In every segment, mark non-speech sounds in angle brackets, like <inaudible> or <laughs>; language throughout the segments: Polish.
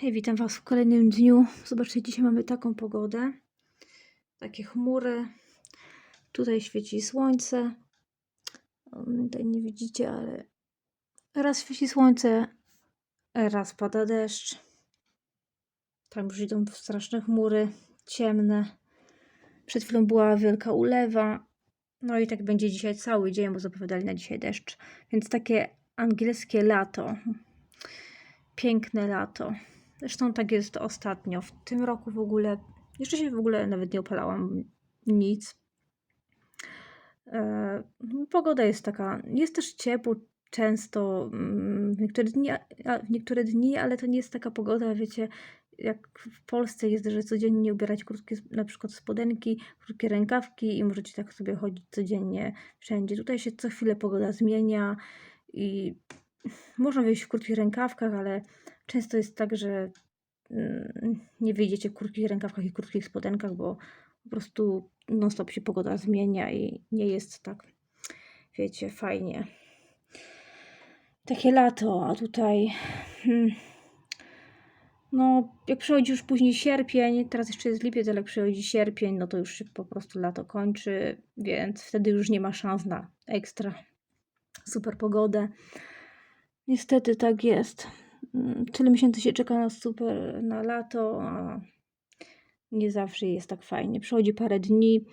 Hej, witam Was w kolejnym dniu. Zobaczcie, dzisiaj mamy taką pogodę. Takie chmury. Tutaj świeci słońce. Um, Tutaj nie widzicie, ale raz świeci słońce, raz pada deszcz. Tam już idą straszne chmury, ciemne. Przed chwilą była wielka ulewa. No i tak będzie dzisiaj cały dzień, bo zapowiadali na dzisiaj deszcz. Więc takie angielskie lato. Piękne lato. Zresztą tak jest ostatnio. W tym roku w ogóle, jeszcze się w ogóle nawet nie opalałam nic. E, pogoda jest taka, jest też ciepło często mm, w niektóre dni, w niektóre dni, ale to nie jest taka pogoda, wiecie, jak w Polsce jest, że codziennie ubierać krótkie, na przykład spodenki, krótkie rękawki i możecie tak sobie chodzić codziennie wszędzie. Tutaj się co chwilę pogoda zmienia i można wyjść w krótkich rękawkach, ale często jest tak, że mm, nie wyjdziecie w krótkich rękawkach i krótkich spodenkach, bo po prostu non-stop się pogoda zmienia i nie jest tak, wiecie, fajnie. Takie lato, a tutaj hmm, no, jak przychodzi już później sierpień, teraz jeszcze jest lipiec, ale jak przychodzi sierpień, no to już się po prostu lato kończy, więc wtedy już nie ma szans na ekstra super pogodę. Niestety tak jest. Mm, Tyle miesięcy się czeka na super, na lato, a nie zawsze jest tak fajnie. Przychodzi parę dni,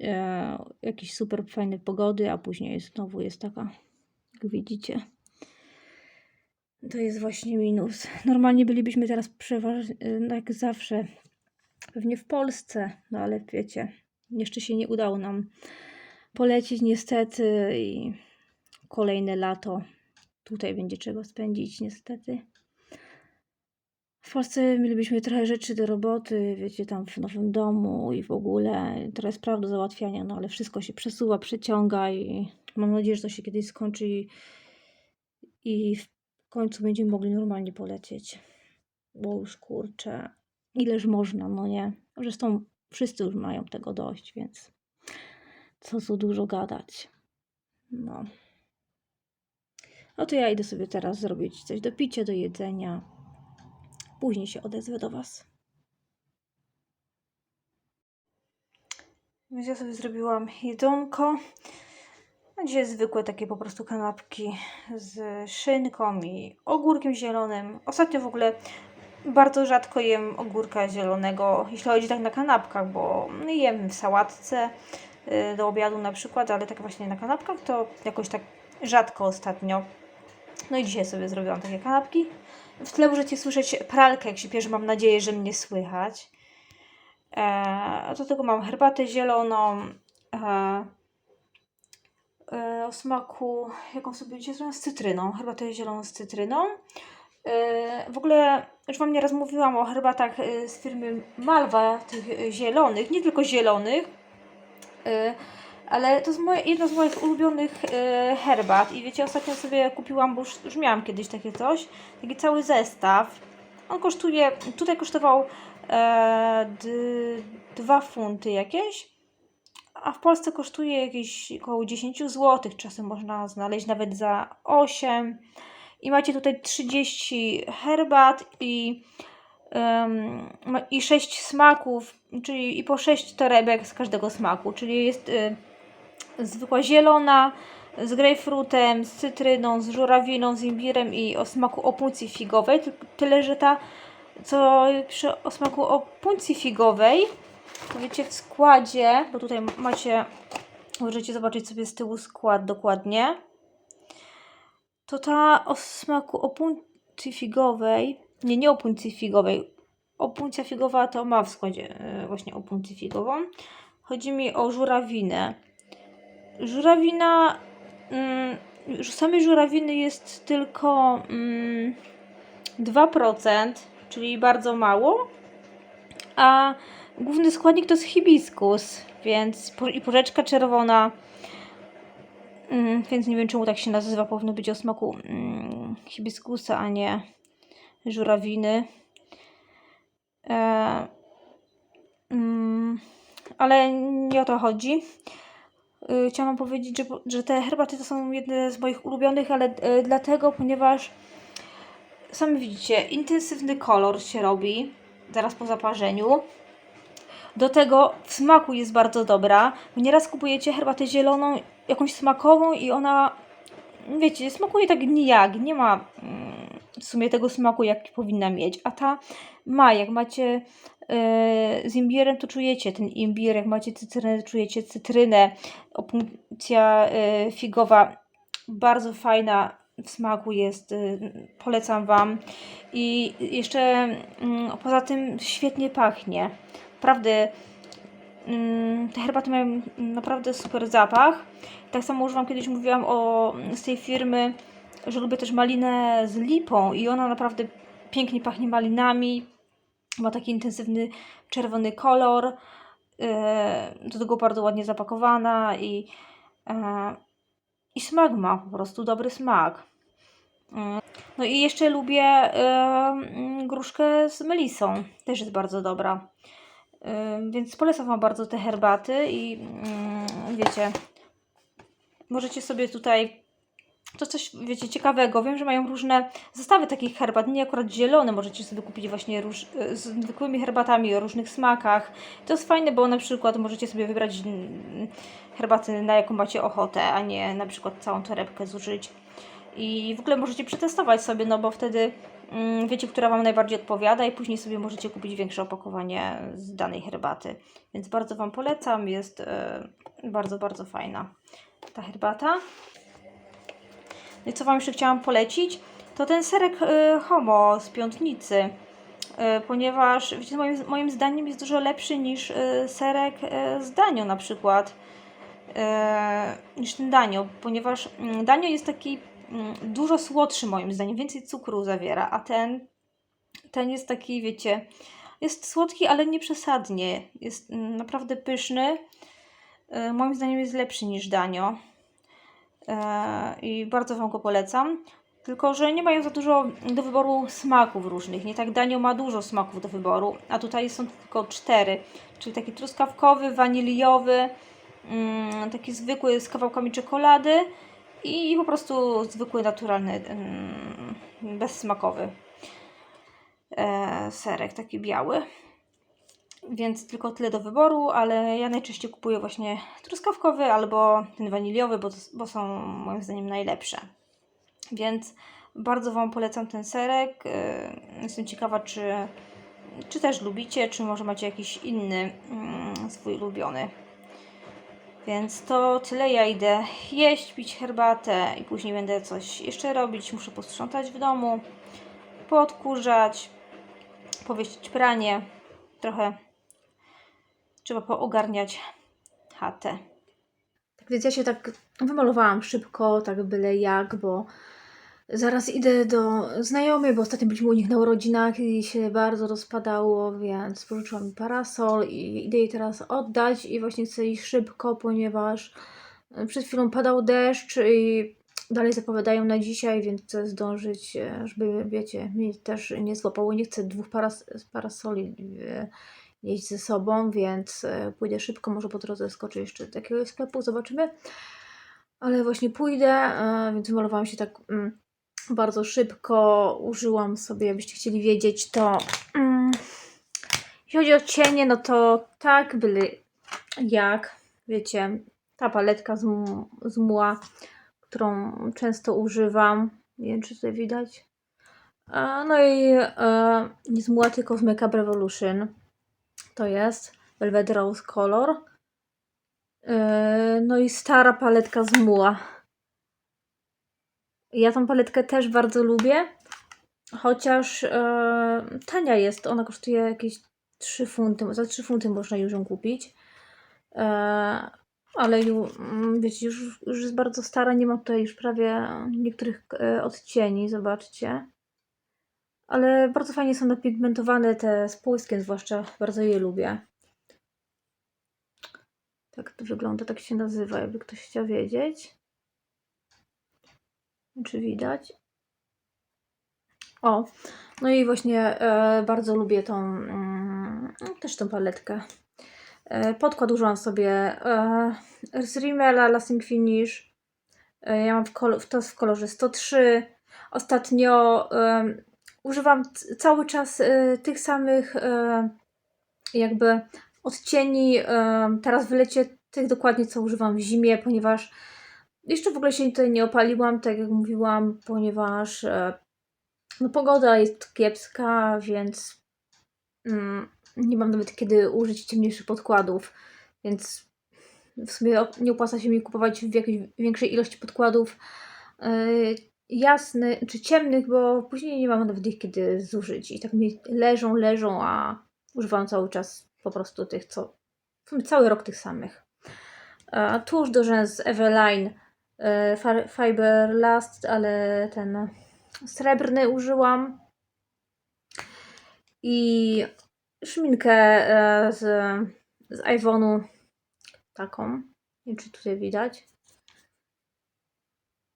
e, jakieś super fajne pogody, a później znowu jest taka, jak widzicie. To jest właśnie minus. Normalnie bylibyśmy teraz przeważnie, jak zawsze, pewnie w Polsce, no ale wiecie, jeszcze się nie udało nam polecieć niestety i kolejne lato tutaj będzie trzeba spędzić niestety. W Polsce mielibyśmy trochę rzeczy do roboty, wiecie, tam w nowym domu i w ogóle trochę spraw do załatwiania, no ale wszystko się przesuwa, przeciąga i mam nadzieję, że to się kiedyś skończy i, i w końcu będziemy mogli normalnie polecieć. Bo już kurczę, ileż można, no nie? Zresztą wszyscy już mają tego dość, więc co tu dużo gadać. No. No to ja idę sobie teraz zrobić coś do picia, do jedzenia. Później się odezwę do Was. Więc ja sobie zrobiłam jedzonko. A Dzisiaj zwykłe takie po prostu kanapki z szynką i ogórkiem zielonym. Ostatnio w ogóle bardzo rzadko jem ogórka zielonego, jeśli chodzi tak na kanapkach, bo jem w sałatce y, do obiadu na przykład, ale tak właśnie na kanapkach to jakoś tak rzadko ostatnio. No i dzisiaj sobie zrobiłam takie kanapki. W tle możecie słyszeć pralkę, jak się pierze. Mam nadzieję, że mnie słychać. Eee, do tego mam herbatę zieloną. Eee, e, o smaku, jaką sobie dzisiaj zrobiłam? Z cytryną. Herbatę zieloną z cytryną. E, w ogóle już Wam nieraz mówiłam o herbatach e, z firmy Malwa, tych e, zielonych, nie tylko zielonych, e, ale to jest moje, jedna z moich ulubionych e, herbat. I wiecie, ostatnio sobie kupiłam, bo już, już miałam kiedyś takie coś, taki cały zestaw. On kosztuje, tutaj kosztował e, d, 2 funty jakieś, a w Polsce kosztuje jakieś około 10 zł. Czasem można znaleźć nawet za 8. I macie tutaj 30 herbat i, i 6 smaków, czyli i po 6 torebek z każdego smaku. Czyli jest y, zwykła zielona z grejpfrutem, z cytryną, z żurawiną, z imbirem i o smaku opuncji figowej. Ty- Tyle, że ta, co przy o smaku opuncji figowej, to wiecie w składzie, bo tutaj macie, możecie zobaczyć sobie z tyłu skład dokładnie, to ta o smaku opuncji figowej, nie, nie opuncji figowej, opuncja figowa to ma w składzie e, właśnie opuncję figową. Chodzi mi o żurawinę. Żurawina, mm, samej żurawiny jest tylko mm, 2%, czyli bardzo mało, a główny składnik to jest hibiskus, więc i porzeczka czerwona, mm, więc nie wiem czemu tak się nazywa, powinno być o smaku mm, hibiskusa, a nie żurawiny. E, mm, ale nie o to chodzi. Y, Chciałam powiedzieć, że, że te herbaty to są jedne z moich ulubionych, ale y, dlatego, ponieważ sami widzicie, intensywny kolor się robi zaraz po zaparzeniu. Do tego w smaku jest bardzo dobra. Nieraz kupujecie herbatę zieloną, jakąś smakową i ona, wiecie, smakuje tak nijak. Nie ma mm, w sumie tego smaku, jaki powinna mieć. A ta ma, jak macie z imbirem, to czujecie ten imbir. Jak macie cytrynę, czujecie cytrynę. Opunkcja e, figowa bardzo fajna w smaku jest. y, Polecam Wam. I jeszcze mm, poza tym świetnie pachnie. Naprawdę mm, te herbaty mają naprawdę super zapach. Tak samo już Wam kiedyś mówiłam o, z tej firmy, że lubię też malinę z lipą i ona naprawdę pięknie pachnie malinami. Ma taki intensywny czerwony kolor. e, Do tego bardzo ładnie zapakowana i, e, i smak ma po prostu dobry smak. Mm, No i jeszcze lubię e, mm, gruszkę z melisą. Też jest bardzo dobra. E, Więc polecam Wam bardzo te herbaty i mm, wiecie, możecie sobie tutaj to coś, wiecie, ciekawego. Wiem, że mają różne zestawy takich herbat, nie akurat zielone. Możecie sobie kupić właśnie róż, e, z zwykłymi herbatami o różnych smakach. To jest fajne, bo na przykład możecie sobie wybrać herbaty, na jaką macie ochotę, a nie na przykład całą torebkę zużyć. I w ogóle możecie przetestować sobie, no bo wtedy mm, wiecie, która Wam najbardziej odpowiada i później sobie możecie kupić większe opakowanie z danej herbaty. Więc bardzo Wam polecam, jest e, bardzo, bardzo fajna ta herbata. Co Wam jeszcze chciałam polecić, to ten serek y, Homo z piątnicy, y, ponieważ wiecie, moim, moim zdaniem jest dużo lepszy niż y, serek z Danio na przykład, niż ten Danio, ponieważ mm, Danio jest taki mm, dużo słodszy moim zdaniem, więcej cukru zawiera, a ten, ten jest taki, wiecie, jest słodki, ale nie przesadnie, jest mm, naprawdę pyszny, moim zdaniem jest lepszy niż Danio. E, i bardzo Wam go polecam. Tylko, że nie mają za dużo do wyboru smaków różnych. Nie tak Danio ma dużo smaków do wyboru, a tutaj są tylko cztery. Czyli taki truskawkowy, waniliowy, mm, taki zwykły z kawałkami czekolady i po prostu zwykły, naturalny, mm, bezsmakowy e, serek, taki biały. Więc tylko tyle do wyboru, ale ja najczęściej kupuję właśnie truskawkowy albo ten waniliowy, bo, bo są moim zdaniem najlepsze. Więc bardzo Wam polecam ten serek. Yy, Jestem ciekawa, czy, czy też lubicie, czy może macie jakiś inny mm, swój ulubiony. Więc to tyle. Ja idę jeść, pić herbatę i później będę coś jeszcze robić. Muszę posprzątać w domu, podkurzać, powiesić pranie. Trochę trzeba poogarniać chatę. Tak więc ja się tak wymalowałam szybko, tak byle jak, bo zaraz idę do znajomych, bo ostatnio byliśmy u nich na urodzinach i się bardzo rozpadało, więc pożyczyłam mi parasol i idę jej teraz oddać i właśnie chcę iść szybko, ponieważ przed chwilą padał deszcz i dalej zapowiadają na dzisiaj, więc chcę zdążyć, e, żeby, wiecie, mnie też nie złapało. Nie chcę dwóch paras parasoli jeść ze sobą, więc e, pójdę szybko, może po drodze skoczę jeszcze do jakiegoś sklepu, zobaczymy. Ale właśnie pójdę, e, więc wymalowałam się tak mm, bardzo szybko. Użyłam sobie, jakbyście chcieli wiedzieć, to mm, jeśli chodzi o cienie, no to tak, byli jak, wiecie, ta paletka z, z którą często używam. Nie wiem, czy tutaj widać. E, No i e, nie z mła, tylko z Makeup Revolution to jest Velvet Rose Color. Yy, No i stara paletka z muła. Ja tą paletkę też bardzo lubię, chociaż yy, tania jest. Ona kosztuje jakieś 3 funty. Za 3 funty można już ją kupić. Yy, ale ju, mm, wiecie, już, już jest bardzo stara. Nie ma tutaj już prawie niektórych odcieni. Zobaczcie. Ale bardzo fajnie są napigmentowane te z błyskiem, zwłaszcza bardzo je lubię. Tak to wygląda, tak się nazywa, jakby ktoś chciał wiedzieć. Czy widać? O, no i właśnie e, bardzo lubię tą, mm, też tą paletkę. E, podkład użyłam sobie e, z Rimmela Lasting Finish. E, ja mam w, kol- w to w kolorze 103. Ostatnio używam cały czas e, tych samych e, jakby odcieni. e, teraz w lecie tych dokładnie, co używam w zimie, ponieważ jeszcze w ogóle się tutaj nie opaliłam, tak jak mówiłam, ponieważ no, pogoda jest kiepska, więc mm, nie mam nawet kiedy użyć ciemniejszych podkładów, więc w sumie nie opłaca się mi kupować w jakiejś większej ilości podkładów jasnych czy ciemnych, bo później nie mam nawet ich kiedy zużyć i tak mi leżą, leżą, a używam cały czas po prostu tych, co cały rok tych samych. E, tuż do rzęs Eveline e, Fi- Fiber Last, ale ten srebrny użyłam. I szminkę e, z, z Ivonu taką. Nie wiem, czy tutaj widać.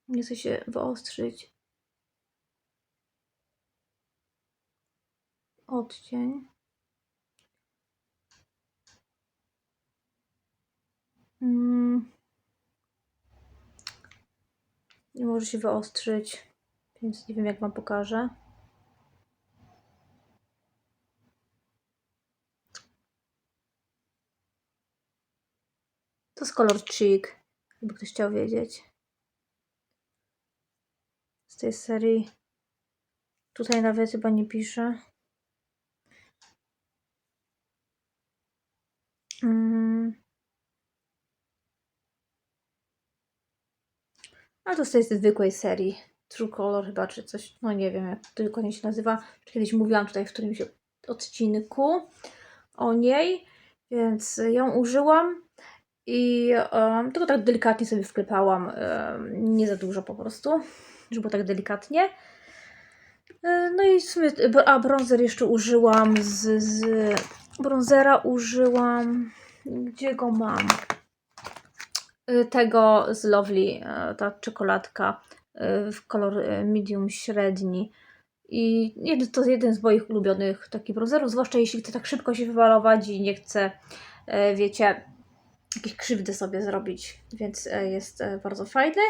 Nie chcę się wyostrzyć. Odcień. Mm. Nie może się wyostrzyć, więc nie wiem, jak Wam pokażę. To jest kolor Cheek, jakby ktoś chciał wiedzieć. Z tej serii. Tutaj nawet chyba nie pisze. Mm. Ale to z tej zwykłej serii. True Color chyba, czy coś, no nie wiem jak to dokładnie się nazywa. Kiedyś mówiłam tutaj w którymś odcinku o niej, więc ją użyłam i um, tylko tak delikatnie sobie wklepałam, um, nie za dużo po prostu, żeby tak delikatnie. E, No i w sumie, a bronzer jeszcze użyłam z, z bronzera użyłam, gdzie go mam? Y, tego z Lovely, e, ta czekoladka e, w kolor e, medium średni. I to jeden z moich ulubionych takich bronzerów, zwłaszcza jeśli chcę tak szybko się wymalować i nie chcę, e, wiecie, jakieś krzywdy sobie zrobić, więc e, jest e, bardzo fajny.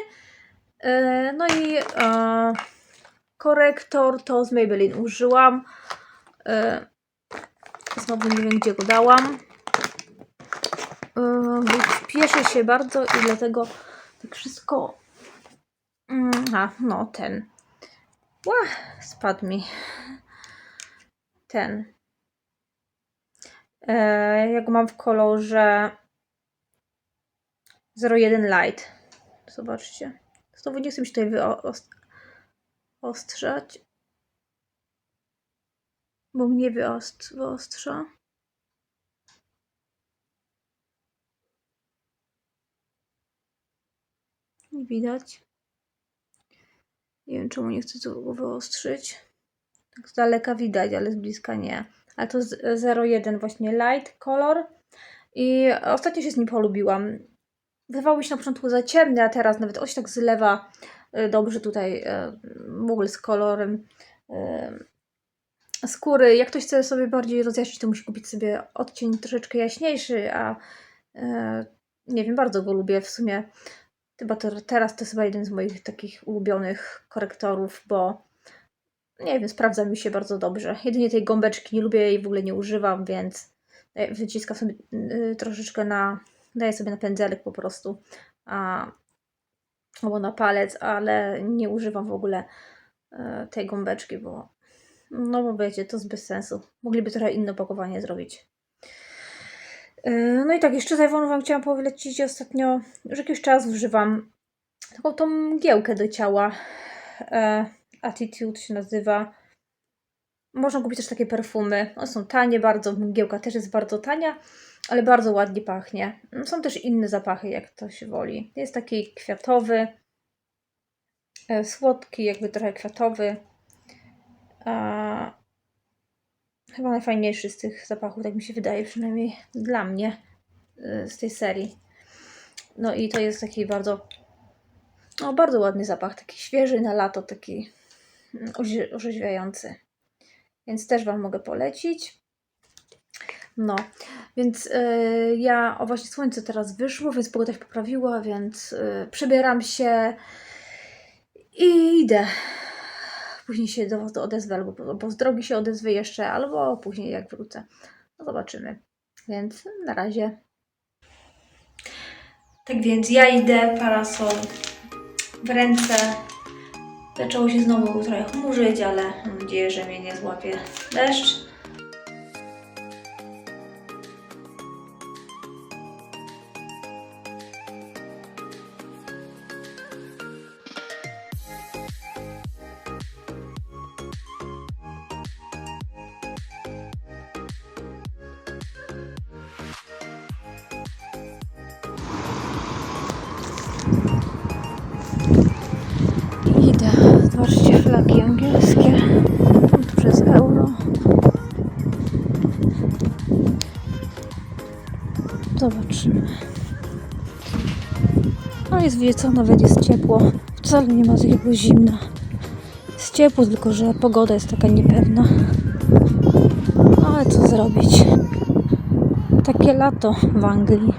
E, No i korektor to z Maybelline użyłam. Znowu nie wiem, gdzie go dałam. Yy, Śpieszę się bardzo i dlatego tak wszystko. Mm, A, no ten. Ła, spadł mi. Ten. Ja go mam w kolorze 01 Light. Zobaczcie. Znowu nie chcę mi się tutaj wyostrzać. Bo mnie wyost- wyostrza. Nie widać. Nie wiem, czemu nie chcę tu wyostrzyć. Tak z daleka widać, ale z bliska nie. Ale to z 01 właśnie light color. I ostatnio się z nim polubiłam. Wydawało mi się na początku za ciemny, a teraz nawet się tak zlewa y, dobrze tutaj y, w z kolorem y, skóry. Jak ktoś chce sobie bardziej rozjaśnić, to musi kupić sobie odcień troszeczkę jaśniejszy, a nie wiem, bardzo go lubię w sumie. Chyba to, teraz to jest chyba jeden z moich takich ulubionych korektorów, bo nie wiem, sprawdza mi się bardzo dobrze. Jedynie tej gąbeczki nie lubię jej w ogóle nie używam, więc wyciskam sobie troszeczkę na, daję sobie na pędzelek po prostu, a, albo na palec, ale nie używam w ogóle e, tej gąbeczki, bo no bo wiecie, to jest bez sensu. Mogliby trochę inne opakowanie zrobić. E, No i tak, jeszcze z Wam chciałam polecić ostatnio, już jakiś czas używam taką tą mgiełkę do ciała. E, Attitude się nazywa. Można kupić też takie perfumy. One są tanie bardzo, mgiełka też jest bardzo tania, ale bardzo ładnie pachnie. Są też inne zapachy, jak to się woli. Jest taki kwiatowy, e, słodki, jakby trochę kwiatowy. Chyba najfajniejszy z tych zapachów, tak mi się wydaje, przynajmniej dla mnie, y, z tej serii. No i to jest taki bardzo, no bardzo ładny zapach, taki świeży na lato, taki mm, orze- orzeźwiający. Więc też Wam mogę polecić. No, więc y, ja, o właśnie słońce teraz wyszło, więc pogoda się poprawiła, więc y, przebieram się i idę później się do Was odezwę, albo, albo z drogi się odezwę jeszcze, albo później jak wrócę. No zobaczymy. Więc na razie. Tak więc ja idę, parasol w ręce. Zaczęło się znowu trochę chmurzyć, ale mam nadzieję, że mnie nie złapie deszcz. Angielskie. Przez euro. Zobaczymy. No jest wie co, nawet jest ciepło. Wcale nie ma takiego zimna. Jest ciepło, tylko że pogoda jest taka niepewna. No ale co zrobić? Takie lato w Anglii.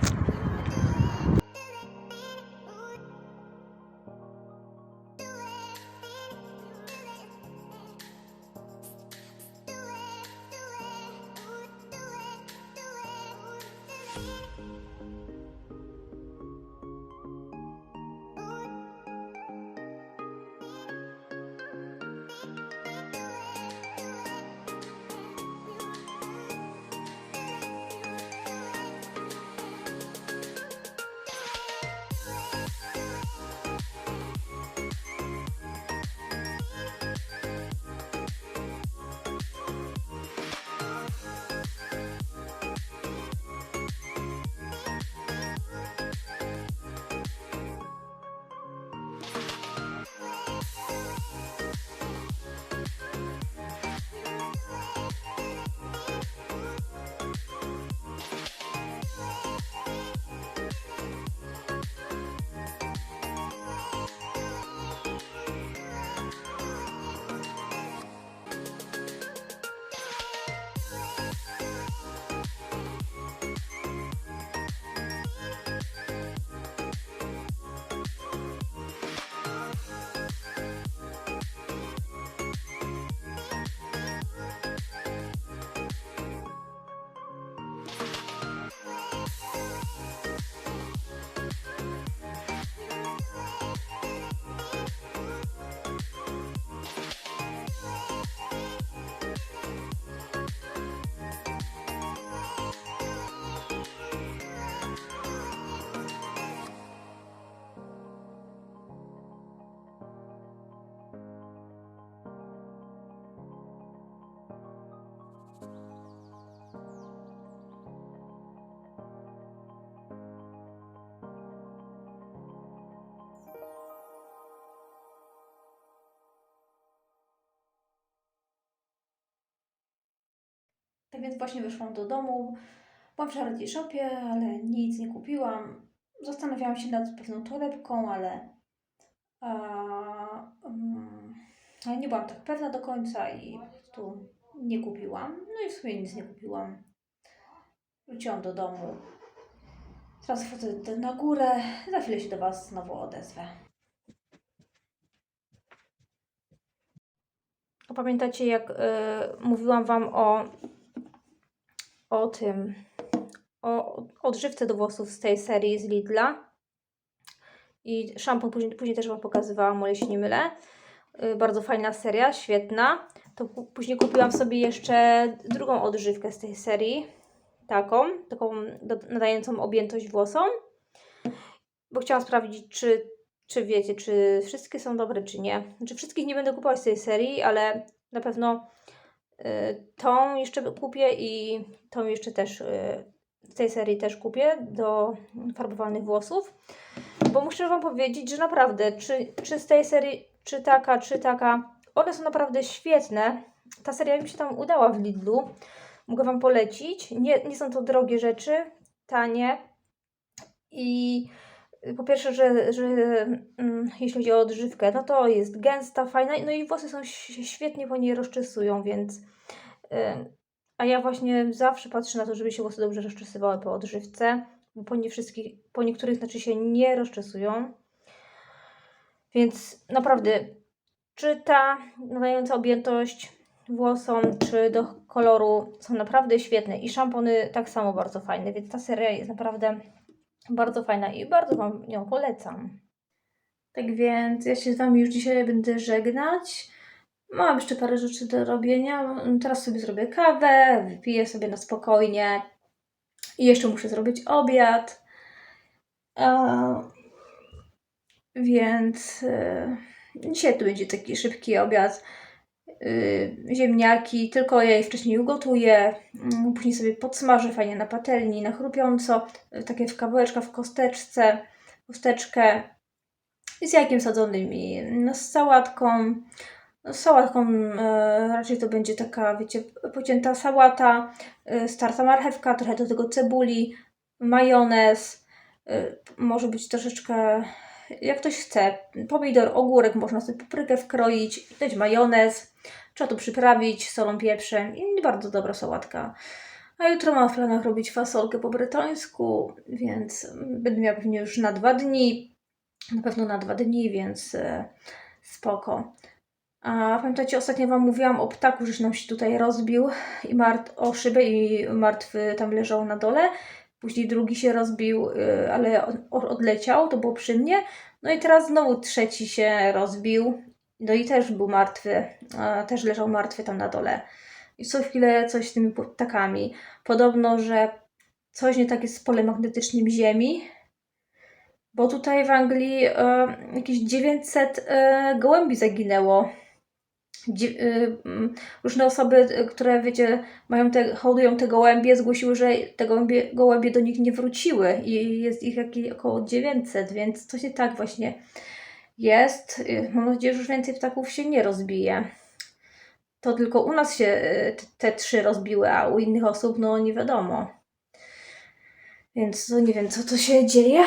Tak więc właśnie wyszłam do domu. Byłam w Charity Shopie, ale nic nie kupiłam. Zastanawiałam się nad pewną torebką, ale, a, mm, ale nie byłam tak pewna do końca i prostu nie kupiłam. No i w sumie nic nie kupiłam. Wróciłam do domu. Teraz wchodzę na górę. Za chwilę się do Was znowu odezwę. Pamiętacie, jak y, mówiłam Wam o o tym, o odżywce do włosów z tej serii z Lidla. I szampon później, później też Wam pokazywałam, o się nie mylę. Yy, bardzo fajna seria, świetna. To później kupiłam sobie jeszcze drugą odżywkę z tej serii. Taką, taką nadającą objętość włosom. Bo chciałam sprawdzić, czy, czy wiecie, czy wszystkie są dobre, czy nie. Znaczy wszystkich nie będę kupować z tej serii, ale na pewno Y, Tą jeszcze kupię i tą jeszcze też y, z tej serii też kupię do farbowanych włosów. Bo muszę Wam powiedzieć, że naprawdę, czy, czy z tej serii, czy taka, czy taka, one są naprawdę świetne. Ta seria mi się tam udała w Lidlu. Mogę Wam polecić. Nie, nie są to drogie rzeczy, tanie. I po pierwsze, że, że mm, jeśli chodzi o odżywkę, no to jest gęsta, fajna, no i włosy są świetnie po niej rozczesują, więc. y, a ja właśnie zawsze patrzę na to, żeby się włosy dobrze rozczesywały po odżywce, bo po, nie wszystkich, po niektórych znaczy się nie rozczesują. Więc naprawdę Czy ta nadająca objętość włosom, czy do koloru są naprawdę świetne i szampony tak samo bardzo fajne, więc ta seria jest naprawdę bardzo fajna i bardzo Wam ją polecam. Tak więc ja się z Wami już dzisiaj będę żegnać. Mam jeszcze parę rzeczy do robienia. Teraz sobie zrobię kawę, wypiję sobie na spokojnie. I jeszcze muszę zrobić obiad. Więc e, dzisiaj to będzie taki szybki obiad. E, ziemniaki, tylko ja je wcześniej ugotuję. Mm, Później sobie podsmażę fajnie na patelni, na chrupiąco. e, Takie w kawałeczka w kosteczce, kosteczkę z jajkiem sadzonym i no, z sałatką. No, Z sałatką e, raczej to będzie taka, wiecie, pocięta sałata, e, starta marchewka, trochę do tego cebuli, majonez, e, może być troszeczkę, jak ktoś chce, pomidor, ogórek, można sobie paprykę wkroić, dać majonez, trzeba to przyprawić solą, pieprzem i bardzo dobra sałatka. A jutro mam w planach robić fasolkę po bretońsku, więc będę miała pewnie już na dwa dni, na pewno na dwa dni, więc e, spoko. A pamiętacie, ostatnio Wam mówiłam o ptaku, że nam się tutaj rozbił i mart o szybę i martwy tam leżał na dole. Później drugi się rozbił, y, ale od- odleciał, to było przy mnie. No i teraz znowu trzeci się rozbił. No i też był martwy, też leżał martwy tam na dole. I co chwilę coś z tymi ptakami. Podobno, że coś nie tak jest z polem magnetycznym Ziemi, bo tutaj w Anglii e, jakieś 900 e, gołębi zaginęło. Y, mm, różne osoby, y, które wiecie, mają te, hodują te gołębie, zgłosiły, że te gołębie, gołębie do nich nie wróciły i jest ich jakieś około 900, więc coś nie tak właśnie jest. Y, Mam nadzieję, że już więcej ptaków się nie rozbije. To tylko u nas się te- te trzy rozbiły, a u innych osób no nie wiadomo. Więc no, nie wiem, co to się dzieje.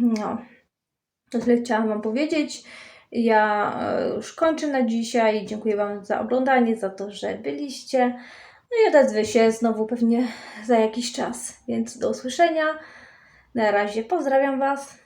No, to tyle chciałam Wam powiedzieć. Ja e, już kończę na dzisiaj. Dziękuję Wam za oglądanie, za to, że byliście. No i odezwę się znowu pewnie <laughs> za jakiś czas. Więc do usłyszenia. Na razie pozdrawiam Was.